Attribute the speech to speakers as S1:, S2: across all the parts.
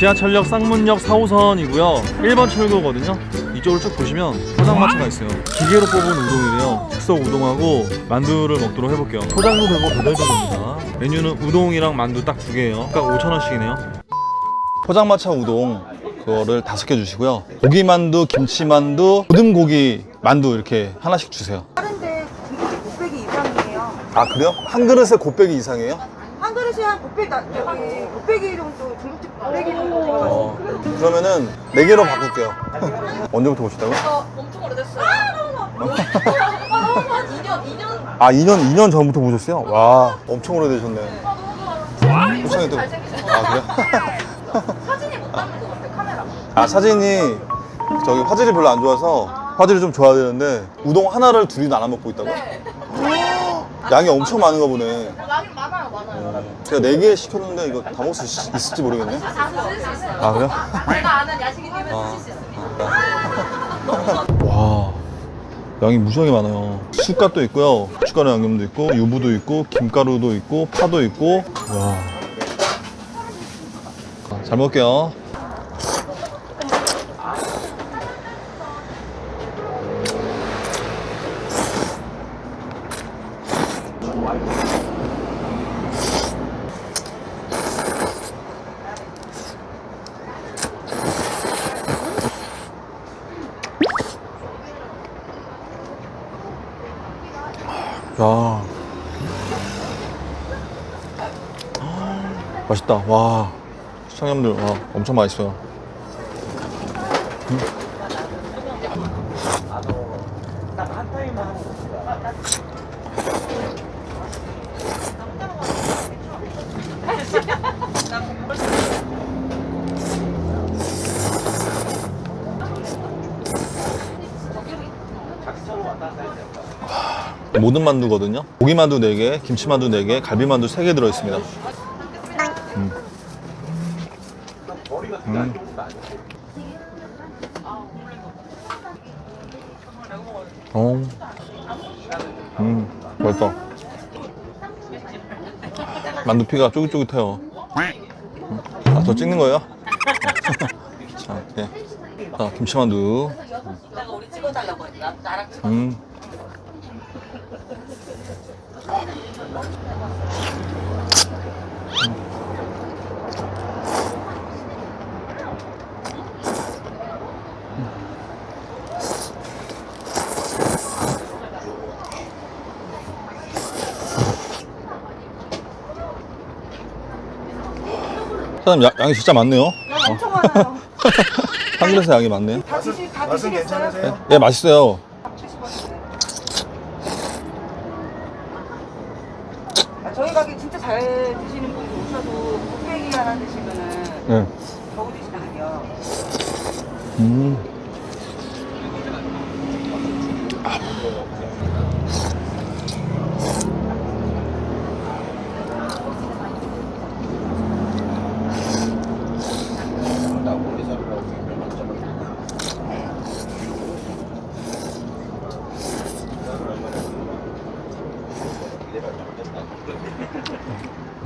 S1: 지하철역 쌍문역 4호선이고요. 1번 출구거든요. 이쪽을 쭉 보시면 포장마차가 있어요. 기계로 뽑은 우동이래요. 즉석 우동하고 만두를 먹도록 해볼게요. 포장도 되고 배달도 됩니다. 메뉴는 우동이랑 만두 딱 두 개예요. 각 5천원씩이네요. 포장마차 우동 그거를 다섯 개 주시고요. 고기 만두, 김치 만두, 모든 고기 만두 이렇게 하나씩 주세요.
S2: 다른데 중국집 곱빼기 이상이에요.
S1: 아 그래요? 한 그릇에 곱빼기 이상이에요?
S2: 한 그릇이 한 곱빼기, 나- 저기 곱빼기 정도,
S1: 어, 그러면은 네 개로 바꿀게요 언제부터 오시다고?
S3: 어, 엄청 오래됐어요. 아, 너무 아, 너무 한 2년, 2년.
S1: 아 2년 2년 전부터 보셨어요? 와 엄청 오래되셨네
S3: 아, 너무 좋아.
S1: 호창이 또-
S3: 잘생기셨어.
S1: 아 그래?
S3: 사진이 못 담는 것 같아, 카메라.
S1: 아 사진이 저기 화질이 별로 안 좋아서 화질이 좀 좋아야 되는데 우동 하나를 둘이 나눠 먹고 있다고?
S3: 네.
S1: 양이 엄청 많은가 보네
S3: 많아요.
S1: 제가 네개 시켰는데 이거 다 먹을 수 있- 있을지 모르겠네
S3: 다 드실 수 있어요.
S1: 아 그래요?
S3: 제가 아는 야식이님은
S1: 아.
S3: 드실 수 있습니다.
S1: 와 양이 무지하게 많아요 쑥갓도 있고요 고춧가루 양념도 있고 유부도 있고 김가루도 있고 파도 있고 와 잘 먹을게요 야 맛있다 와 시청자분들 와, 엄청 맛있어요 모든 만두거든요. 고기 만두 4개, 김치 만두 4개, 갈비 만두 3개 들어있습니다. 음. 음. 어. 음, 맛있다. 만두 피가 쫄깃쫄깃해요. 음. 아, 저 찍는 거예요? 자, 네. 자, 김치 만두.
S3: 내가 우리 찍어달라고 했나? 나랑 찍어.
S1: 음. 사장님 양, 양이 진짜 많네요.
S2: 양 엄청 많아요.
S1: 한 그릇에 양이 많네.
S2: 다 드시, 다 드시겠어요?
S1: 예, 맛있어요.
S2: 아, 저희 가게 진짜 잘 드시는 분이 오셔도 곱빼기 하나 드시면은
S1: 네.
S2: 겨우 드시거든요.
S1: 음.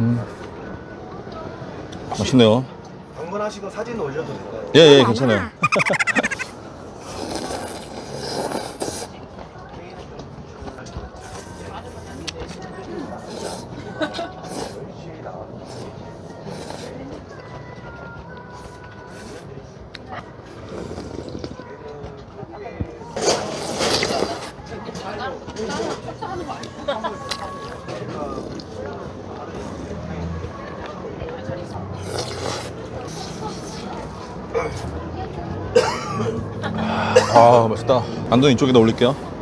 S1: 음. 맛있네요.
S4: 방문하시고 사진 올려도 될까요?
S1: 예, 예, 괜찮아요. 아, 맛있다. 안동 이쪽에다 올릴게요.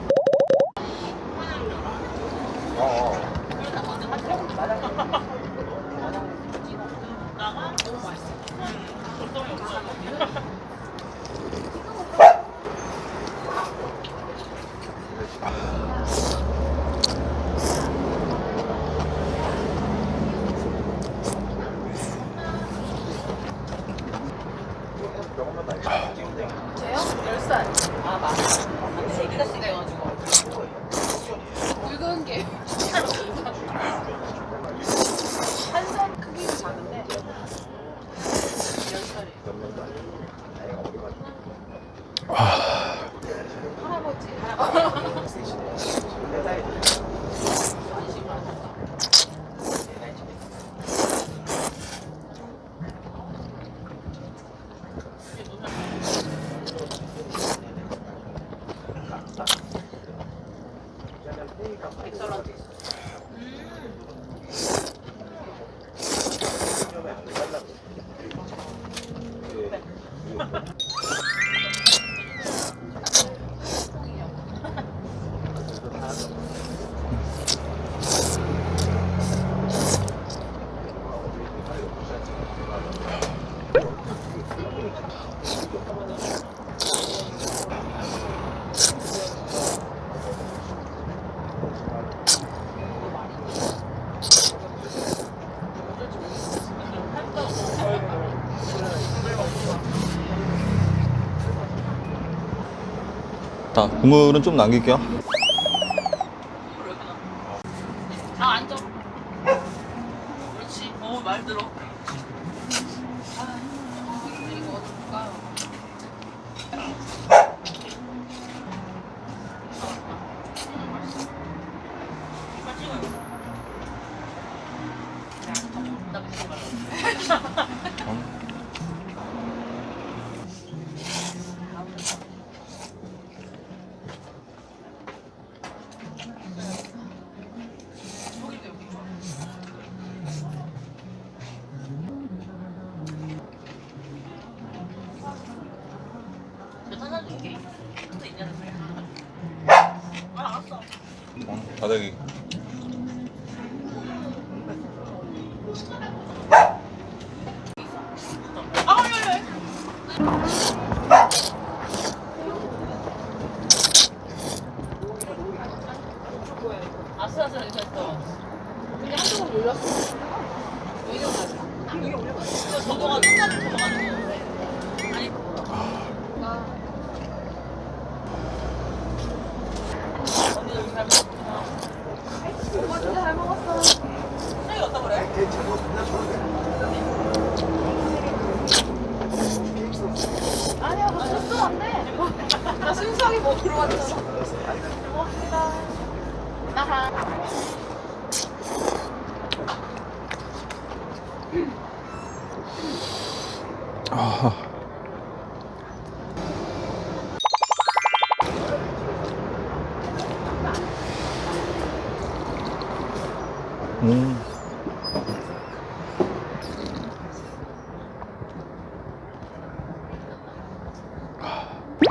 S3: 저요? 10살. 아, 맞아. 세 개가 세가지고. 굵은 게.
S1: 자, 국물은 좀 남길게요. 바닥이
S3: 아,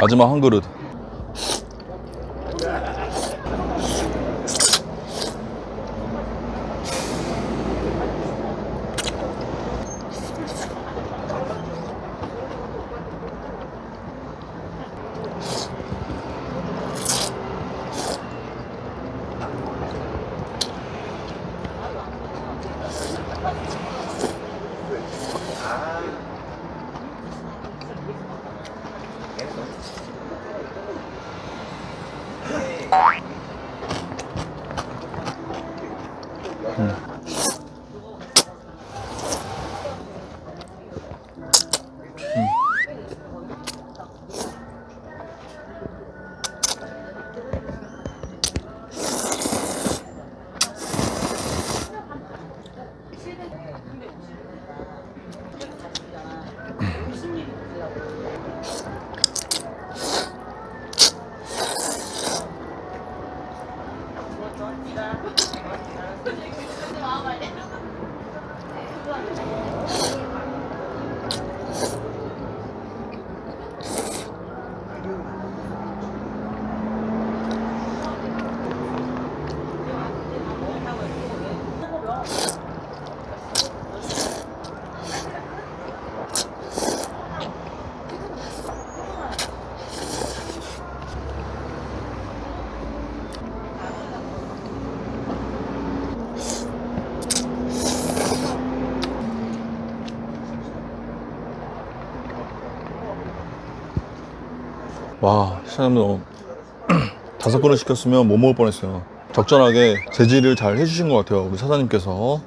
S1: 마지막 한 그릇. Oi! 와 시장님 너무 다섯 번을 시켰으면 못 먹을 뻔했어요. 적절하게 재질을 잘 해주신 것 같아요 우리 사장님께서.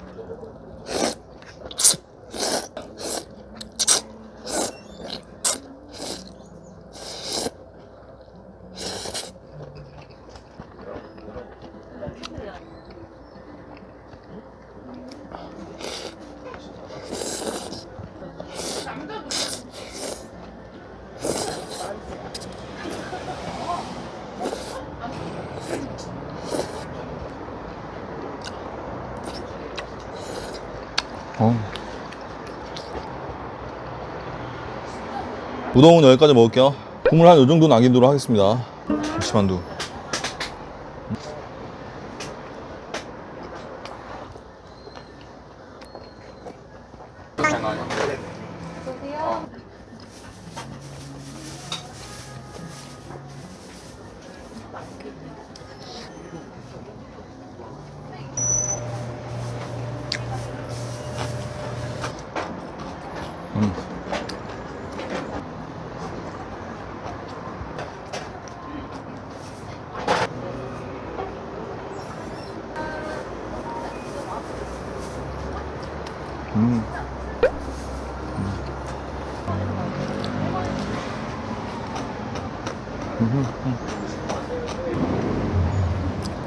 S1: 우동은 여기까지 먹을게요. 국물 한 요 정도 남기도록 하겠습니다. 김치만두.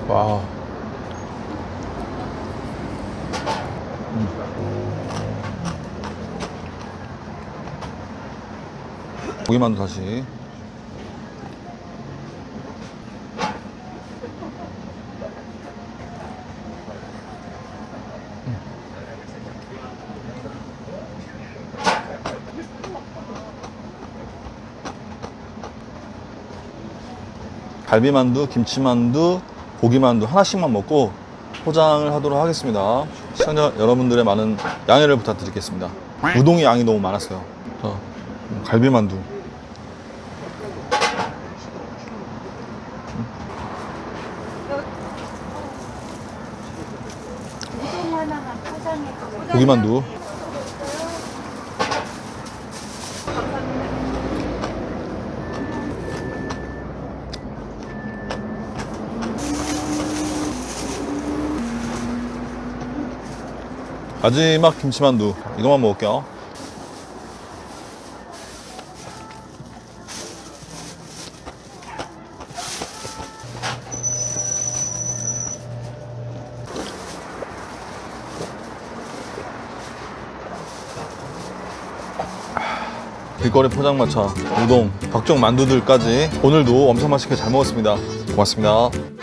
S1: 음. 와. 고기만두 다시. 갈비만두, 김치만두, 고기만두 하나씩만 먹고 포장을 하도록 하겠습니다. 시청자 여러분들의 많은 양해를 부탁드리겠습니다. 우동의 양이 너무 많았어요. 자, 갈비만두. 고기만두. 마지막 김치만두 이것만 먹을게요. 길거리 포장마차, 우동, 각종 만두들까지 오늘도 엄청 맛있게 잘 먹었습니다. 고맙습니다.